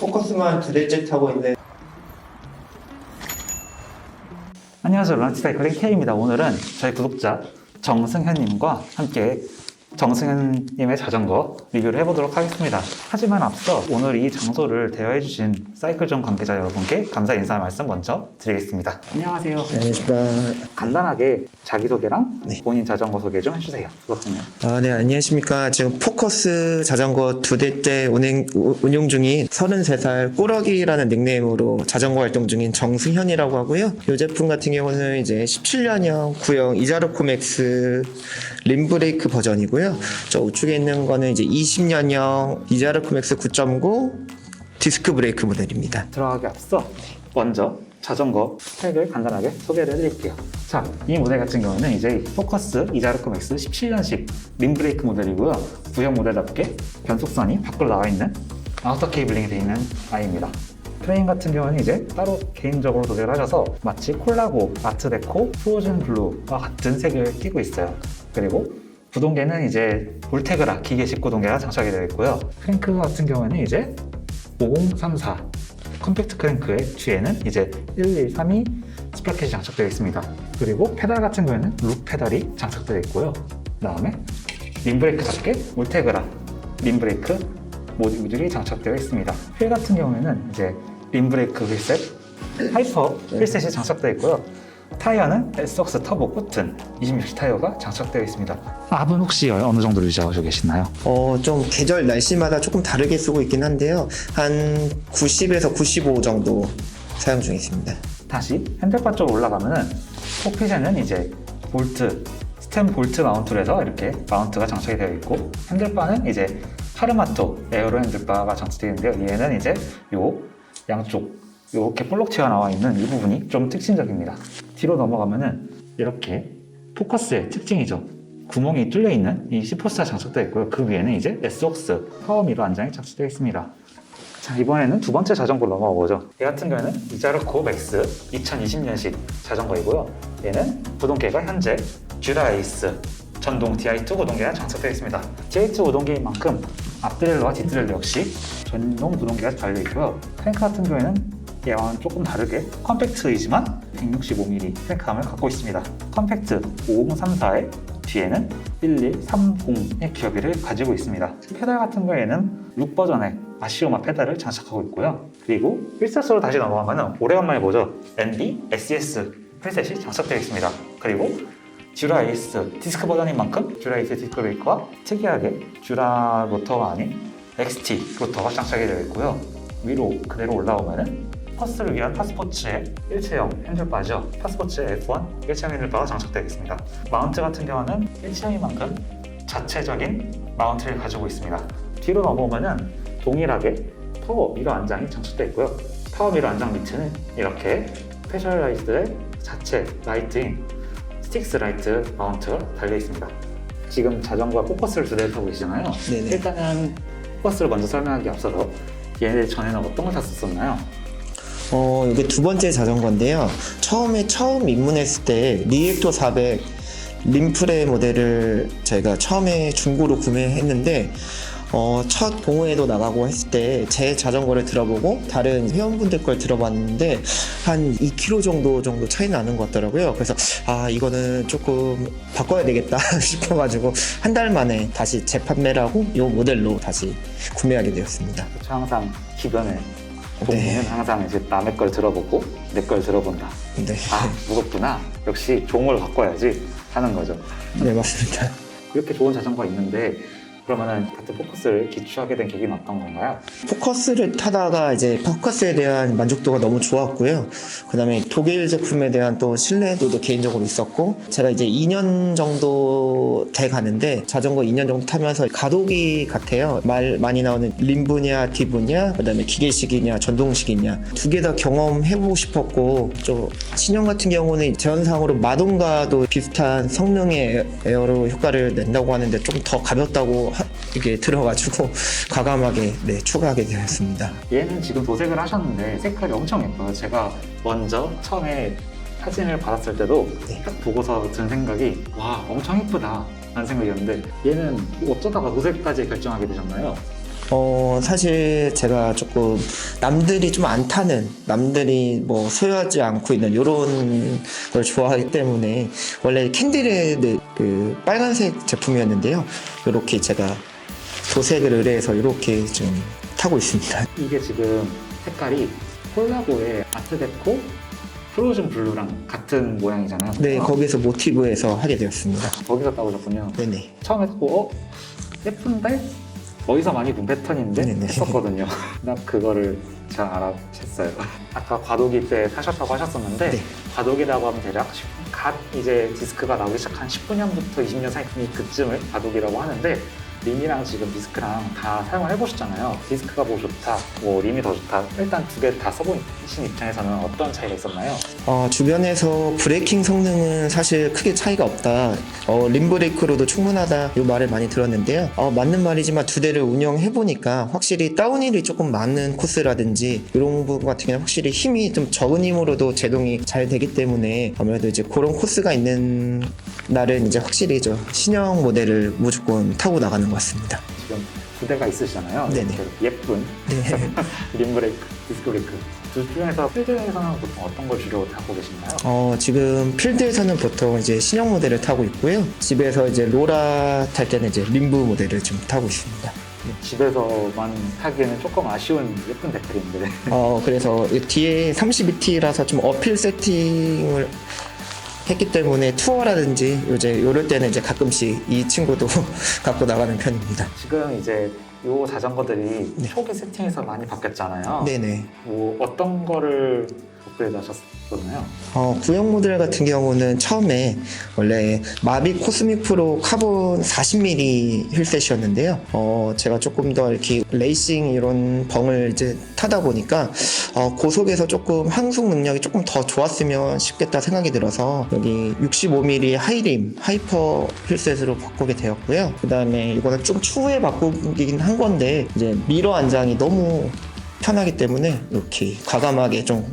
포커스만 두 대째 타고 있는 안녕하세요. 런치사이클링 K입니다. 오늘은 저희 구독자 정승현님과 함께 정승현님의 자전거 리뷰를 해보도록 하겠습니다. 하지만 앞서 오늘 이 장소를 대여해주신 사이클존 관계자 여러분께 감사 인사 말씀 먼저 드리겠습니다. 안녕하세요. 안녕하십니까. 간단하게 자기소개랑 네. 본인 자전거 소개 좀 해주세요. 그렇군요. 아, 네, 안녕하십니까. 지금 포커스 자전거 두 대째 운행, 우- 운용 중인 33살 꾸러기라는 닉네임으로 자전거 활동 중인 정승현이라고 하고요. 이 제품 같은 경우는 이제 17년형 구형 이자르 코 맥스 림브레이크 버전이고요. 저 우측에 있는 거는 이제 20년형 이자르 코 맥스 9.9 디스크 브레이크 모델입니다. 들어가기 앞서 먼저 자전거 스펙을 간단하게 소개를 해드릴게요. 자, 이 모델 같은 경우는 이제 포커스 이자르코 맥스 17년식 림브레이크 모델이고요. 구형 모델답게 변속선이 밖으로 나와 있는 아우터 케이블링이 되어 있는 아이입니다. 프레임 같은 경우는 이제 따로 개인적으로 도색을 하셔서 마치 콜라보, 아트데코, 프로즌 블루와 같은 색을 띠고 있어요. 그리고 구동계는 이제 볼테그라 기계식 구동계가 장착이 되어 있고요. 크랭크 같은 경우는 이제 5034 컴팩트 크랭크의 뒤에는 이제 1132 스프라켓이 장착되어 있습니다. 그리고 페달 같은 경우에는 룩 페달이 장착되어 있고요. 그 다음에 림브레이크답게 울테그라 림브레이크 모듈이 장착되어 있습니다. 휠 같은 경우에는 이제 림브레이크 휠셋, 하이퍼 휠셋이 장착되어 있고요. 타이어는 에스웍스 터보 코튼 26 타이어가 장착되어 있습니다. 압은 혹시 어느 정도로 유지하고 계시나요? 어, 좀 계절 날씨마다 조금 다르게 쓰고 있긴 한데요. 한 90에서 95 정도 사용 중에 있습니다. 다시 핸들바 쪽으로 올라가면은 폭핏에는 이제 볼트, 스템 볼트 마운트로 해서 이렇게 마운트가 장착이 되어 있고 핸들바는 이제 카르마토 에어로 핸들바가 장착되어 있는데요. 얘는 이제 요 양쪽 이렇게 볼록체가 나와 있는 이 부분이 좀 특징적입니다. 뒤로 넘어가면은 이렇게 포커스의 특징이죠. 구멍이 뚫려 있는 이 시포스가 장착되어 있고요. 그 위에는 이제 S웍스 파워미러 안장이 장착되어 있습니다. 자 이번에는 두 번째 자전거로 넘어가 보죠. 얘 같은 경우에는 이자르코 맥스 2020년식 자전거이고요. 얘는 구동계가 현재 듀라 에이스 전동 DI2 구동계가 장착되어 있습니다. DI2 구동계인 만큼 앞드렐러와 뒷드렐러 역시 전동 구동계가 달려 있고요. 크랭크 같은 경우에는 얘와는 조금 다르게 컴팩트이지만 165mm 크랭크함을 갖고 있습니다. 컴팩트 5034의 뒤에는 1130의 기어비를 가지고 있습니다. 페달 같은 경우에는 룩 버전의 아시오마 페달을 장착하고 있고요. 그리고 1사스로 다시 넘어가면 오래간만에 보죠. NB SES 휠셋이 장착되어 있습니다. 그리고 듀라 에이스 디스크 버전인 만큼 듀라 에이스 디스크 브레이크와 특이하게 듀라 로터가 아닌 XT 로터가 장착이 되어 있고요. 위로 그대로 올라오면은 퍼스를 위한 파스포츠의 일체형 핸들 바죠. 파스포츠의 F1 일체형 핸들 바가 장착되어 있습니다. 마운트 같은 경우는 일체형인 만큼 자체적인 마운트를 가지고 있습니다. 뒤로 넘어오면은 동일하게 파워 미러 안장이 장착되어 있고요. 파워 미러 안장 밑에는 이렇게 스페셜라이즈드의 자체 라이트인 스틱스 라이트 마운트가 달려 있습니다. 지금 자전거와 포커스를 두 대를 타고 계시잖아요. 네네. 일단은 포커스를 먼저 설명하기 앞서서 얘네 전에는 어떤 걸 탔었었나요? 어, 이게 두 번째 자전거인데요. 처음에 처음 입문했을 때 리액토 400 림프레 모델을 저희가 처음에 중고로 구매했는데 어, 첫 공회에도 나가고 했을 때 제 자전거를 들어보고 다른 회원분들 걸 들어봤는데 한 2km 정도 정도 차이 나는 것 같더라고요. 그래서 아 이거는 조금 바꿔야 되겠다 싶어가지고 한 달 만에 다시 재판매를 하고 이 모델로 다시 구매하게 되었습니다. 저 항상 기변에 동무는 네. 항상 이제 남의 걸 들어보고 내 걸 들어본다. 네, 아 무섭구나. 역시 걸 바꿔야지 하는 거죠. 네 맞습니다. 이렇게 좋은 자전거가 있는데 그러면은 같은 포커스를 기초하게 된 계기는 어떤 건가요? 포커스를 타다가 이제 포커스에 대한 만족도가 너무 좋았고요. 그 다음에 독일 제품에 대한 또 신뢰도도 개인적으로 있었고, 제가 이제 2년 정도 돼 가는데, 자전거 2년 정도 타면서 가독이 같아요. 말 많이 나오는 림브냐, 디브냐, 그 다음에 기계식이냐, 전동식이냐, 두 개 다 경험해보고 싶었고, 좀, 신형 같은 경우는 제원상으로 마동과도 비슷한 성능의 에어로 효과를 낸다고 하는데, 좀 더 가볍다고 하- 이게 들어가지고, 과감하게 네, 추가하게 되었습니다. 얘는 지금 도색을 하셨는데 색깔이 엄청 예뻐요. 제가 먼저 처음에 사진을 받았을 때도 네. 딱 보고서 든 생각이 와 엄청 예쁘다 라는 생각이었는데 얘는 어쩌다가 도색까지 결정하게 되셨나요? 어, 사실 제가 조금 남들이 좀 안 타는, 남들이 뭐 소유하지 않고 있는 이런 걸 좋아하기 때문에 원래 캔디레드 그 빨간색 제품이었는데요. 이렇게 제가 도색을 의뢰해서 이렇게 좀 타고 있습니다. 이게 지금 색깔이 콜라보의 아트데코 프로즌 블루랑 같은 모양이잖아요. 네, 거기서 모티브에서 하게 되었습니다. 거기서 따오셨군요. 네네. 처음에 듣고 어? 예쁜데? 어디서 많이 본 패턴인데? 네네. 했었거든요. 나 그거를 잘 알아챘어요. 아까 과도기 때 사셨다고 하셨었는데 네. 과도기라고 하면 대략 10 갓 이제 디스크가 나오기 시작한 19년부터 20년 사이 그쯤을 과도기라고 하는데 림이랑 지금 디스크랑 다 사용을 해보셨잖아요. 디스크가 뭐 좋다, 뭐 림이 더 좋다. 일단 두 개 다 써보신 입장에서는 어떤 차이가 있었나요? 어, 주변에서 브레이킹 성능은 사실 크게 차이가 없다. 어, 림 브레이크로도 충분하다. 이 말을 많이 들었는데요. 어, 맞는 말이지만 두 대를 운영해 보니까 확실히 다운힐이 조금 많은 코스라든지 이런 부분 같은 경우는 확실히 힘이 좀 적은 힘으로도 제동이 잘 되기 때문에 아무래도 이제 그런 코스가 있는 날은 이제 확실히 저 신형 모델을 무조건 타고 나가는 것 같습니다. 지금 두 대가 있으시잖아요. 네네. 예쁜 네. 림 브레이크, 디스크 브레이크. 둘 중에서 필드에서는 보통 어떤 걸 주로 타고 계신가요? 어, 지금 필드에서는 보통 이제 신형 모델을 타고 있고요. 집에서 이제 로라 탈 때는 이제 림브 모델을 좀 타고 있습니다. 집에서만 타기에는 조금 아쉬운 예쁜 댓글인데 어, 그래서 이 뒤에 32T라서 좀 어필 세팅을 했기 때문에 투어라든지 요새 요럴 때는 이제 가끔씩 이 친구도 갖고 나가는 편입니다. 지금 이제 요 자전거들이 네. 초기 세팅에서 많이 바뀌었잖아요. 네네. 뭐 어떤 거를 업그레이드 하셨 어, 구형 모델 같은 경우는 처음에 원래 마비 코스믹 프로 카본 40mm 휠셋이었는데요. 어, 제가 조금 더 이렇게 레이싱 이런 벙을 이제 타다 보니까 어, 고속에서 조금 항속 능력이 조금 더 좋았으면 싶겠다 생각이 들어서 여기 65mm 하이림 하이퍼 휠셋으로 바꾸게 되었고요. 그 다음에 이거는 좀 추후에 바꾸긴 한 건데 이제 미러 안장이 너무 편하기 때문에 이렇게 과감하게 좀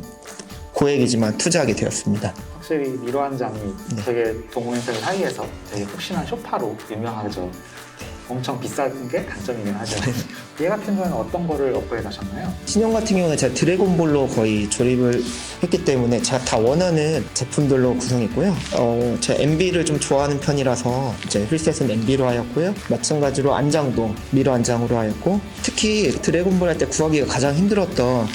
고액이지만 투자하게 되었습니다. 확실히 미러 한 장이 네. 되게 동호인들 사이에서 되게 푹신한 쇼파로 유명하죠. 엄청 비싼 게 단점이긴 하죠. 네. 얘 같은 경우는 어떤 거를 업그레이드 하셨나요? 신형 같은 경우는 제가 드래곤볼로 거의 조립을 했기 때문에 제가 다 원하는 제품들로 구성했고요. 어, 제가 MB를 좀 좋아하는 편이라서 이제 휠셋은 MB로 하였고요. 마찬가지로 안장도 미러 안장으로 하였고 특히 드래곤볼 할 때 구하기가 가장 힘들었던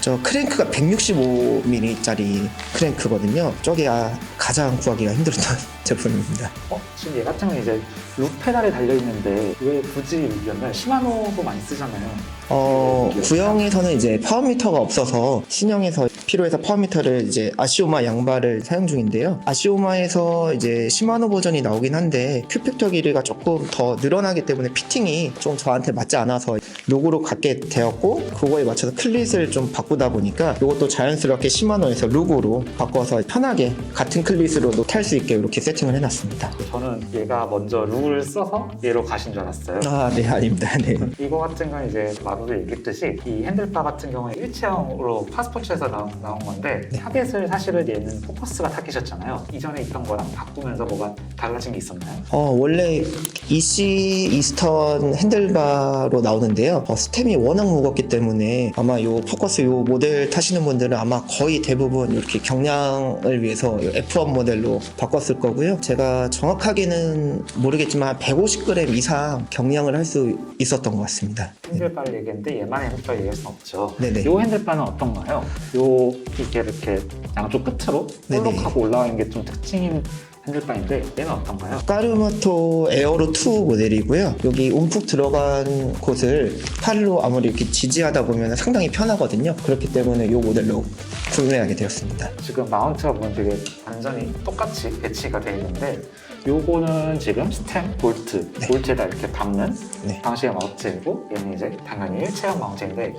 저 크랭크가 165mm짜리 크랭크거든요. 저게 아, 가장 구하기가 힘들었던 제품입니다. 어, 지금 얘 같은 경우는 이제 룩 페달이 달려 있는데 왜 굳이 룩이었나요? 시마노도 많이 쓰잖아요. 어, 구형에서는 이제 파워미터가 없어서 신형에서 필요해서 파워미터를 이제 아시오마 양발을 사용 중인데요. 아시오마에서 이제 시마노 버전이 나오긴 한데 큐팩터 길이가 조금 더 늘어나기 때문에 피팅이 좀 저한테 맞지 않아서 룩으로 갖게 되었고 그거에 맞춰서 클릿을 좀 바꾸다 보니까 이것도 자연스럽게 시마노에서 룩으로 바꿔서 편하게 같은 클릿으로도 탈 수 있게 이렇게 세팅을 해놨습니다. 저는 얘가 먼저 룩을 써서 얘로 가신 줄 알았어요. 아, 네, 아닙니다. 네. 이거 같은 건 이제 마루도 얘기했듯이 이 핸들바 같은 경우에 일체형으로 파스포츠에서 나온, 나온 건데 타겟을 사실은 얘는 포커스가 타겟이었잖아요. 이전에 있던 거랑 바꾸면서 뭐가 달라진 게 있었나요? 어, 원래 EC 이스턴 핸들바로 나오는데요. 어, 스템이 워낙 무겁기 때문에 아마 요 포커스 요 모델 타시는 분들은 아마 거의 대부분 이렇게 경량을 위해서 F1 모델로 바꿨을 거고요. 제가 정확하게는 모르겠지만 150g 이상 경량을 할 수 있었던 것 같습니다. 핸들바를 얘기했는데 얘만의 핸들바 얘기할 수는 없죠. 네네. 이 핸들바는 어떤가요? 요 이게 이렇게 양쪽 끝으로. 볼록하고 올라가는 게 좀 특징인 핸들바인데 얘는 어떤가요? 까르마토 에어로 2 모델이고요. 여기 움푹 들어간 곳을 팔로 아무리 이렇게 지지하다 보면 상당히 편하거든요. 그렇기 때문에 이 모델로 구매하게 되었습니다. 지금 마운트가 보면 되게 완전히 똑같이 배치가 되어 있는데 요거는 지금 스템, 볼트, 볼트에다 이렇게 박는 네. 방식의 마운트이고 얘는 이제 당연히 일체형 마운트인데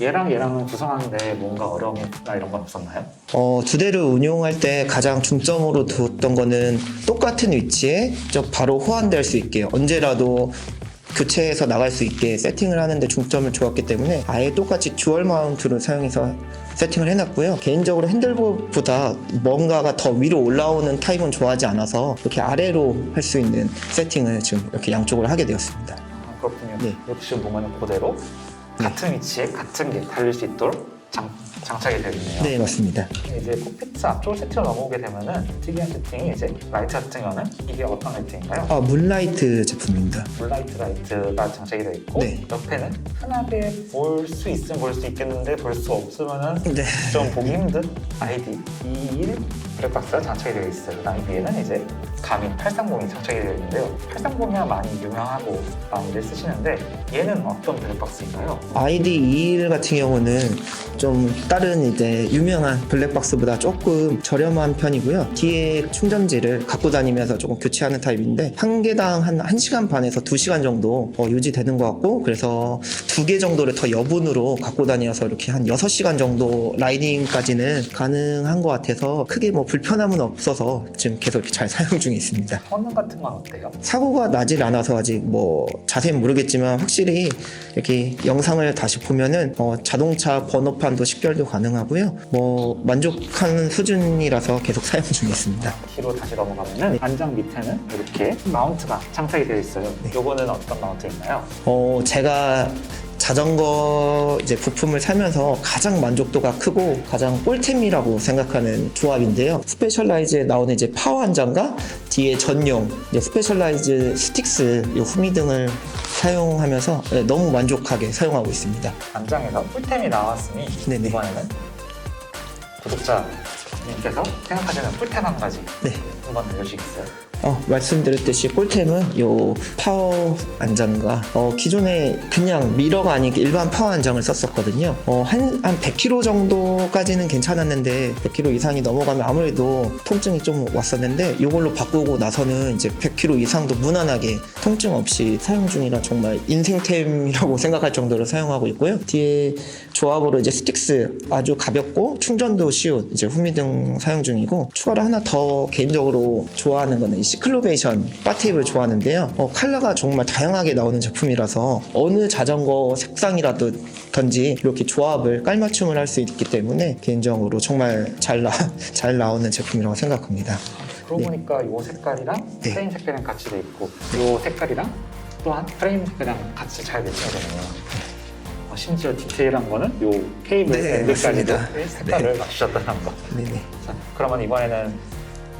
얘랑 얘랑은 구성하는데 뭔가 어려움이나 이런 건 없었나요? 어, 두 대를 운용할 때 가장 중점으로 뒀던 거는 똑같은 위치에 저 바로 호환될 수 있게 언제라도 교체해서 나갈 수 있게 세팅을 하는데 중점을 주었기 때문에 아예 똑같이 듀얼 마운트를 사용해서 세팅을 해놨고요. 개인적으로 핸들보다 뭔가가 더 위로 올라오는 타입은 좋아하지 않아서 이렇게 아래로 할 수 있는 세팅을 지금 이렇게 양쪽으로 하게 되었습니다. 아, 그렇군요. 네. 역시 보면 그대로 같은 위치에 같은 게 달릴 수 있도록 장, 장착이 되어 있네요. 네, 맞습니다. 이제 콕피트 앞쪽 세팅을 넘어오게 되면은 특이한 세팅이 이제 라이트 같은 경우는 이게 어떤 라이트인가요? 아, 문라이트 제품입니다. 블라이트 라이트가 장착이 되어 있고 네. 옆에는 흔하게 볼 수 있으면 볼 수 있겠는데 볼 수 없으면은 네. 좀 보기 힘든 아이디 21 블랙박스가 장착이 되어 있어요. 그다음 위에는 이제 가민 830이 장착이 되어 있는데요. 830이야 많이 유명하고 많이들 쓰시는데 얘는 어떤 블랙박스인가요? 아이디 21 같은 경우는 좀 다른 이제 유명한 블랙박스보다 조금 저렴한 편이고요. 뒤에 충전지를 갖고 다니면서 조금 교체하는 타입인데 한 개당 한 1시간 반에서 2시간 정도 어, 유지되는 것 같고 그래서 두 개 정도를 더 여분으로 갖고 다녀서 이렇게 한 6시간 정도 라이딩까지는 가능한 것 같아서 크게 뭐 불편함은 없어서 지금 계속 이렇게 잘 사용 중에 있습니다. 성능 같은 건 어때요? 사고가 나질 않아서 아직 뭐 자세히 모르겠지만 확실히 이렇게 영상을 다시 보면은 어, 자동차 번호판도 식별도 가능하고요. 뭐 만족하는 수준이라서 계속 사용 중에 있습니다. 뒤로 다시 넘어가면은 안장 밑에는 이렇게 마운트가 장착이 되어 있어요. 요거는 어떤 마운트인가요? 어, 제가 자전거 이제 부품을 사면서 가장 만족도가 크고 가장 꿀템이라고 생각하는 조합인데요. 스페셜라이즈에 나오는 이제 파워 한 장과 뒤에 전용 스페셜라이즈 스틱스 이 후미 등을 사용하면서 네, 너무 만족하게 사용하고 있습니다. 안장에서 꿀템이 나왔으니 네네. 이번에는 구독자님께서 생각하시는 꿀템 한 가지 네. 한번 알려주시겠어요? 어, 말씀드렸듯이 꿀템은 요 파워 안장과 어, 기존에 그냥 미러가 아닌 일반 파워 안장을 썼었거든요. 어, 한, 한 100km 정도까지는 괜찮았는데 100km 이상이 넘어가면 아무래도 통증이 좀 왔었는데 이걸로 바꾸고 나서는 이제 100km 이상도 무난하게 통증 없이 사용 중이라 정말 인생템이라고 생각할 정도로 사용하고 있고요. 뒤에 조합으로 이제 스틱스 아주 가볍고 충전도 쉬운 이제 후미등 사용 중이고 추가로 하나 더 개인적으로 좋아하는 거는 이 시클로베이션 바테입을 좋아하는데요. 어, 컬러가 정말 다양하게 나오는 제품이라서 어느 자전거 색상이라도 든지 이렇게 조합을 깔맞춤을 할 수 있기 때문에 개인적으로 정말 잘, 나, 잘 나오는 제품이라고 생각합니다. 그러고 네. 보니까 이 색깔이랑 네. 프레임 색깔이랑 같이 돼 있고 이 색깔이랑 또한 프레임 색깔이랑 같이 잘 매치가 되네요. 어, 심지어 디테일한 거는 이 케이블 네, 밴드까지도 맞습니다. 색깔을 맞추셨다는 거. 네네. 자, 그러면 이번에는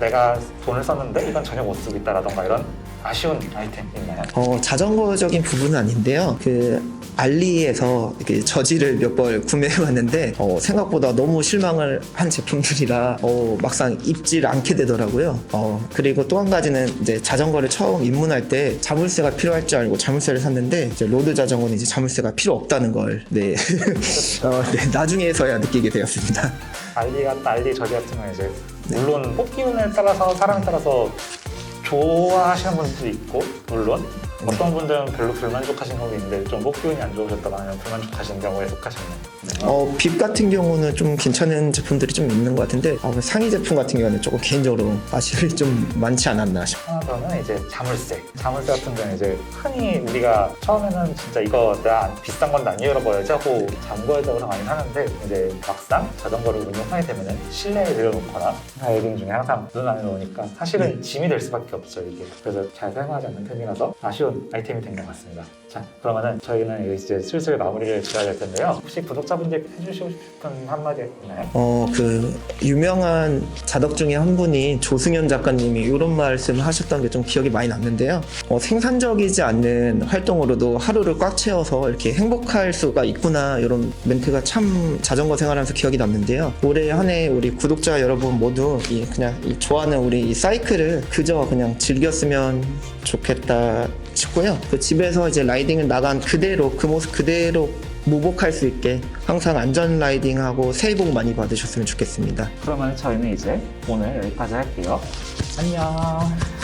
내가 돈을 썼는데 이건 전혀 못 쓰고 있다라던가 이런 아쉬운 아이템 있나요? 어, 자전거적인 부분은 아닌데요. 그 알리에서 이렇게 저지를 몇 벌 구매해봤는데 어, 생각보다 너무 실망을 한 제품들이라 어, 막상 입질 않게 되더라고요. 어, 그리고 또 한 가지는 이제 자전거를 처음 입문할 때 자물쇠가 필요할 줄 알고 자물쇠를 샀는데 이제 로드 자전거는 이제 자물쇠가 필요 없다는 걸 네. 어, 네, 나중에서야 느끼게 되었습니다. 알리가 알리 저지 같은 경우는 이제 네. 물론 뽑기운에 따라서 사람에 따라서 좋아하시는 분들도 있고 물론 네. 어떤 분들은 별로 불만족하시는 경우도 있는데 좀 뽑기운이 안 좋으셨다가 아니면 불만족하시는 경우에 속하셨네요. 어, 빕 같은 경우는 좀 괜찮은 제품들이 좀 있는 것 같은데 어, 상위 제품 같은 경우는 조금 개인적으로 아쉬움이 좀 많지 않았나 싶어요. 하나 더는 이제 자물쇠. 자물쇠 같은 경우는 이제 흔히 우리가 처음에는 진짜 이거 나 비싼 건안 열어봐야지 하고 잠궈야 되고 많이 하는데 이제 막상 자전거를 운영하게 되면은 실내에 내려놓거나 라이딩 중에 항상 눈 안에 놓으니까 사실은 짐이 될 수밖에 없죠 이게. 그래서 잘 사용하지 않는 편이라서 아쉬 운 아이템이 된 것 같습니다. 자 그러면은 저희는 이제 슬슬 마무리를 지어야 될 텐데요. 혹시 구독자분들 해주시고 싶은 한마디 있나요? 어, 그, 유명한 자덕 중에 한 분이 조승현 작가님이 이런 말씀을 하셨던 게 좀 기억이 많이 남는데요. 어, 생산적이지 않는 활동으로도 하루를 꽉 채워서 이렇게 행복할 수가 있구나, 이런 멘트가 참 자전거 생활하면서 기억이 남는데요. 올해 한 해 우리 구독자 여러분 모두 이 그냥 이 좋아하는 우리 이 사이클을 그저 그냥 즐겼으면 좋겠다 싶고요. 그 집에서 이제 라이딩을 나간 그대로, 그 모습 그대로 무복할 수 있게 항상 안전 라이딩하고 새해 복 많이 받으셨으면 좋겠습니다. 그러면 저희는 이제 오늘 여기까지 할게요. 안녕.